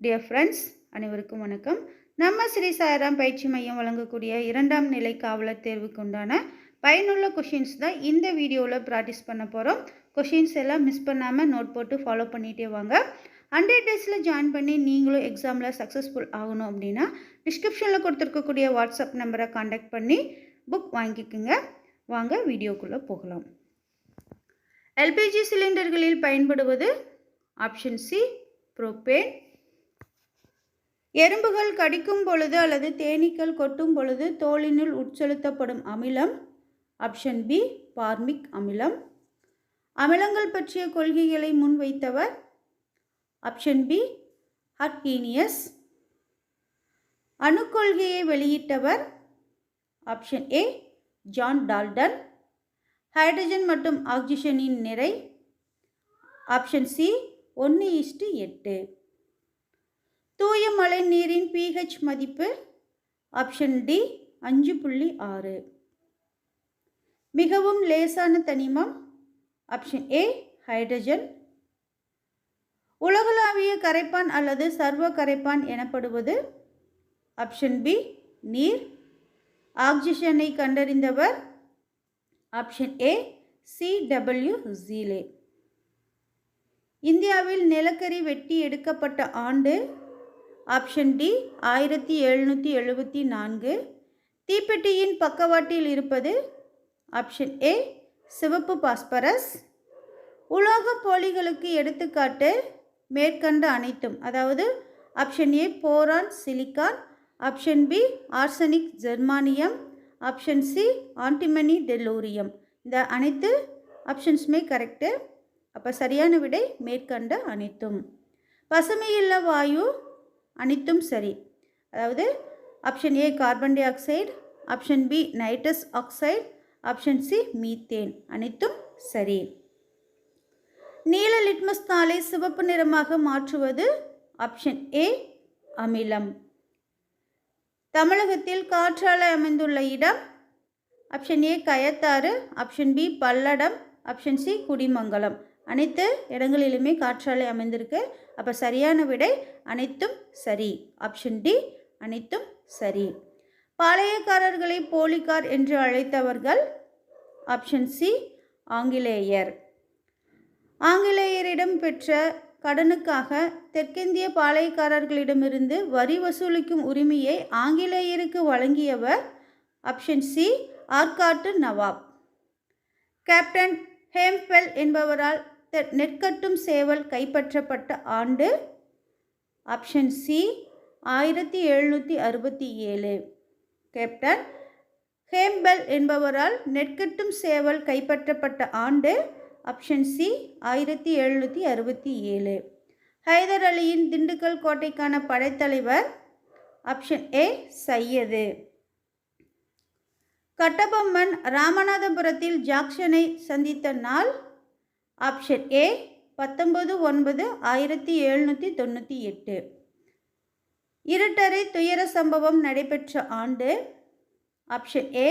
Dear friends அனைவருக்கும் வணக்கம். நம்ம ஸ்ரீ சாயராம் பயிற்சி மையம் வழங்கக்கூடிய இரண்டாம் நிலை காவலர் தேர்வுக்கு உண்டான பயனுள்ள கொஷின்ஸ் தான் இந்த வீடியோவில் ப்ராக்டிஸ் பண்ண போகிறோம் கொஷின்ஸ் எல்லாம் மிஸ் பண்ணாமல் நோட் போட்டு ஃபாலோ பண்ணிகிட்டே வாங்க. ஹண்ட்ரட் டேஸில் ஜாயின் பண்ணி நீங்களும் எக்ஸாமில் சக்ஸஸ்ஃபுல் ஆகணும் அப்படின்னா டிஸ்கிரிப்ஷனில் கொடுத்துருக்கக்கூடிய வாட்ஸ்அப் நம்பரை காண்டாக்ட் பண்ணி புக் வாங்கிக்கோங்க. வாங்க வீடியோக்குள்ளே போகலாம். எல்பிஜி சிலிண்டர்களில் பயன்படுவது ஆப்ஷன் சி ப்ரோபேன் எறும்புகள் கடிக்கும் பொழுது அல்லது தேனீக்கள் கொட்டும் பொழுது தோலினுள் உட்செலுத்தப்படும் அமிலம் ஆப்ஷன் பி பார்மிக் அமிலம். அமிலங்கள் பற்றிய கொள்கைகளை முன்வைத்தவர் ஆப்ஷன் பி ஹர்கீனியஸ் அணுக்கொள்கையை வெளியிட்டவர் option A John Dalton hydrogen மற்றும் ஆக்சிஜனின் நிறை ஆப்ஷன் சி ஒன்று இஷ்டு எட்டு. தூய மழை நீரின் பிஹெச் மதிப்பு ஆப்ஷன் டி அஞ்சு புள்ளி ஆறு. மிகவும் லேசான தனிமம் ஆப்ஷன் ஏ ஹைட்ரஜன் உலகளாவிய கரைப்பான் அல்லது சர்வ கரைப்பான் எனப்படுவது ஆப்ஷன் பி நீர். ஆக்சிஜனை கண்டறிந்தவர் option A C W Scheele இந்தியாவில் நிலக்கரி வெட்டி எடுக்கப்பட்ட ஆண்டு ஆப்ஷன் டி ஆயிரத்தி எழுநூற்றி எழுபத்தி நான்கு. தீப்பெட்டியின் பக்கவாட்டில் இருப்பது ஆப்ஷன் ஏ சிவப்பு பாஸ்பரஸ். உலோக போலிகளுக்கு எடுத்துக்காட்டு மேற்கண்ட அனைத்தும் அதாவது option A boron silicon. Option B arsenic germanium. Option C antimony tellurium. இந்த அனைத்து ஆப்ஷன்ஸுமே கரெக்டு அப்போ சரியான விடை மேற்கண்ட அனைத்தும். பசுமையுள்ள வாயு அனைத்தும் சரி. அதாவது option A carbon dioxide option B nitrous oxide option C methane அனைத்தும் சரி. நீல லிட்மஸ் தாளை சிவப்பு நிறமாக மாற்றுவது ஆப்ஷன் ஏ அமிலம். தமிழகத்தில் காற்றாலை அமைந்துள்ள இடம் option A Kayathar option B Palladam option C Kudimangalam. அனைத்து இடங்களிலுமே காற்றாலை அமைந்திருக்கு. அப்போ சரியான விடை அனைத்தும் சரி. ஆப்ஷன் டி அனைத்தும் சரி. பாளையக்காரர்களை போலிக்கார் என்று அழைத்தவர்கள். ஆப்ஷன் சி ஆங்கிலேயர். ஆங்கிலேயரிடம் பெற்ற கடனுக்காக தெற்கிந்திய பாளையக்காரர்களிடமிருந்து வரி வசூலிக்கும் உரிமையை ஆங்கிலேயருக்கு வழங்கியவர். ஆப்ஷன் சி ஆற்காட்டு நவாப். கேப்டன் ஹேம்பெல் என்பவரால் நெற்கட்டும் சேவல் கைப்பற்றப்பட்ட ஆண்டு ஆப்ஷன் சி ஆயிரத்தி எழுநூற்றி அறுபத்தி ஏழு. கேப்டன் ஹேம்பெல் என்பவரால் நெற்கட்டும் சேவல் கைப்பற்றப்பட்ட ஆண்டு ஆப்ஷன் சி ஆயிரத்தி எழுநூற்றி அறுபத்தி ஏழு. ஹைதர் அலியின் திண்டுக்கல் கோட்டைக்கான படைத்தலைவர் ஆப்ஷன் ஏ சையது. கட்டபொம்மன் ராமநாதபுரத்தில் ஜாக்ஷனை சந்தித்த நாள் ஆப்ஷன் ஏ பத்தொம்பது ஒன்பது ஆயிரத்தி எழுநூற்றி தொண்ணூற்றி எட்டு. இருட்டரை துயர சம்பவம் நடைபெற்ற ஆண்டு ஆப்ஷன் ஏ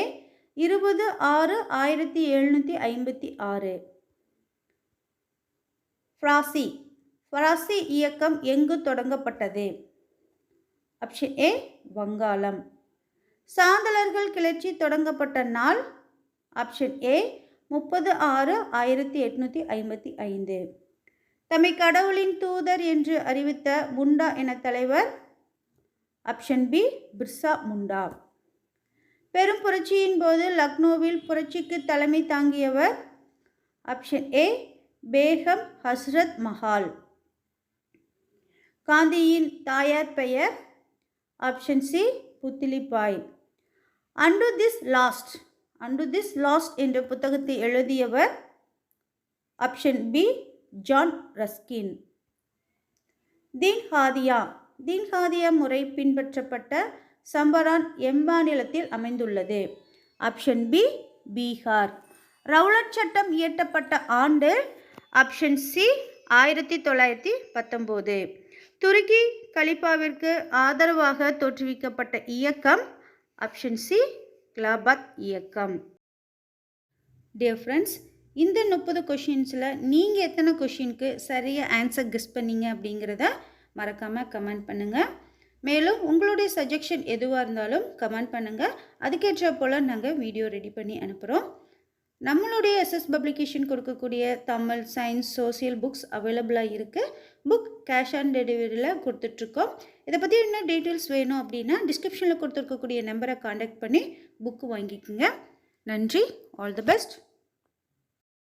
இருபது ஆறு ஆயிரத்தி எழுநூற்றி ஐம்பத்தி ஆறு. ஃப்ராசி ஃப்ராசி இயக்கம் எங்கு தொடங்கப்பட்டது? ஆப்ஷன் ஏ வங்காளம். சாந்தலர்கள் கிளர்ச்சி தொடங்கப்பட்ட நாள் ஆப்ஷன் ஏ முப்பது ஆறு ஆயிரத்தி எட்நூற்றி ஐம்பத்தி ஐந்து. தம்மை கடவுளின் தூதர் என்று அறிவித்த முண்டா என தலைவர் ஆப்ஷன் பி பிர்சா முண்டா. பெரும் புரட்சியின் போது லக்னோவில் புரட்சிக்கு தலைமை தாங்கியவர் ஆப்ஷன் ஏ பேகம் ஹஸ்ரத் மஹால். காந்தியின் தாயார் பெயர் option C Putlibai unto this last. Unto this last என்ற புத்தகத்தை எழுதியவர் option B John Ruskin Tinkathia. Tinkathia முறை பின்பற்றப்பட்ட சம்பரான் எம்மாநிலத்தில் அமைந்துள்ளது. ஆப்ஷன் பி பீகார் ரவுலட் சட்டம் இயற்றப்பட்ட ஆண்டு ஆப்ஷன் சி ஆயிரத்தி தொள்ளாயிரத்தி பத்தொம்போது. துருக்கி கலிப்பாவிற்கு ஆதரவாக தோற்றுவிக்கப்பட்ட இயக்கம் ஆப்ஷன் சி கிளாபாத் இயக்கம். டியர் ஃப்ரெண்ட்ஸ் இந்த முப்பது கொஷின்ஸில் நீங்கள் எத்தனை கொஷினுக்கு சரியாக ஆன்சர் கெஸ் பண்ணீங்க அப்படிங்கிறத மறக்காமல் கமெண்ட் பண்ணுங்கள் மேலும் உங்களுடைய சஜஷன் எதுவாக இருந்தாலும் கமெண்ட் பண்ணுங்கள் அதுக்கேற்ற போல் நாங்கள் வீடியோ ரெடி பண்ணி அனுப்புகிறோம் நம்மளுடைய எஸ்எஸ் பப்ளிகேஷன் கொடுக்கக்கூடிய தமிழ் சயின்ஸ் சோசியல் புக்ஸ் அவைலபிளாக இருக்குது புக் கேஷ் ஆன் டெலிவரியில் கொடுத்துட்ருக்கோம். இதை பற்றி என்ன டீட்டெயில்ஸ் வேணும் அப்படின்னா டிஸ்கிரிப்ஷனில் கொடுத்துருக்கக்கூடிய நம்பரை காண்டாக்ட் பண்ணி புக்கு வாங்கிக்கோங்க. நன்றி. All the best